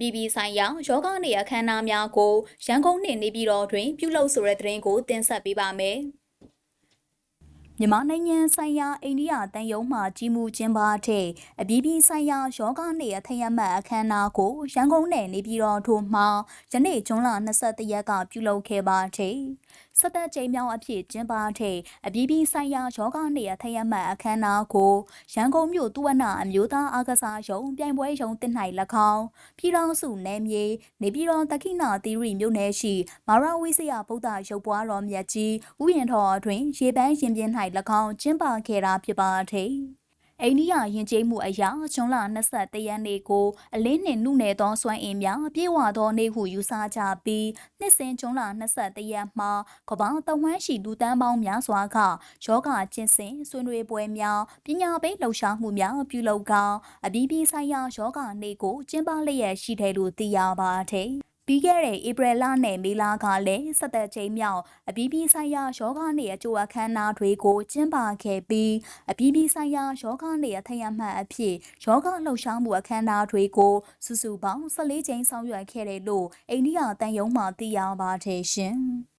ပြည်ပြည်ဆိုင်ရာယောဂနေအခမ်းအနားများကိုရန်ကုန်နှင့်နေပြည်တော်တွင်ပြုလုပ်ဆိုတဲ့သတင်းကိုတင်ဆက်ပေးပါမယ်။ မြန်မာနိုင်ငံဆိုင်ရာအိန္ဒိယတန်ယုံမှကြီးမှုကျင်းပတဲ့အပြည်ပြည်ဆိုင်ရာယောဂနေအထက်အမှတ်အခမ်းအနားကိုရန်ကုန်နယ်နေပြည်တော်ထို့မှယနေ့ဇွန်လ22ရက်ကပြုလုပ်ခဲ့ပါတယ်။စသက်ကြိမ်မြောင်အဖြစ်ကျင်းပတဲ့အပြည်ပြည်ဆိုင်ရာယောဂနေအထက်အမှတ်အခမ်းအနားကိုရန်ကုန်မြို့သူဝနအမျိုးသားအားကစားရုံပြိုင်ပွဲရုံတင်၌၎င်းပြည်တော်စုနယ်မြေနေပြည်တော်တခိနာသီရိမြို့နယ်ရှိမာရဝိစယဗုဒ္ဓရုပ်ပွားတော်မြတ်ကြီးဥယျာဉ်တော်တွင်ရေပန်းရင်ပြင်း၌၎င်းကျင်းပခဲ့တာဖြစ်ပါသည်အိန္ဒိယယဉ်ကျေးမှုအရာဂျွန်လ23ရက်နေ့ကိုအလင်းနှင့်နှုနယ်သောစွမ်းအင်များပြေဝသောနေ့ဟုယူဆကြပြီးနှစ်စဉ်ဂျွန်လ23ရက်မှာကမ္ဘာတဝန်းရှိလူတန်းပေါင်းများစွာကယောဂကျင့်စဉ်ဆွေးနွေးပွဲများပညာပေးလှုပ်ရှားမှုများပြုလုပ်ကအပြည်ပြည်ဆိုင်ရာယောဂနေ့ကိုကျင်းပလျက်ရှိတယ်လို့သိရပါတယ်။ ပြီးခဲ့တဲ့ဧပြီလနဲ့မေလကလည်းဆက်သက်ချိန်မြောက်အပြည်ပြည်ဆိုင်ရာယောဂနေအကျိုးအခမ်းအနားတွေကိုကျင်းပခဲ့ပြီးအပြည်ပြည်ဆိုင်ရာယောဂနေအထက်အမှတ်အဖြစ်ယောဂလှုပ်ရှားမှုအခမ်းအနားတွေကိုစုစုပေါင်း14ကြိမ်ဆောင်ရွက်ခဲ့တယ်လို့အိန္ဒိယတန်ယုံမှသိရပါတယ်ရှင်။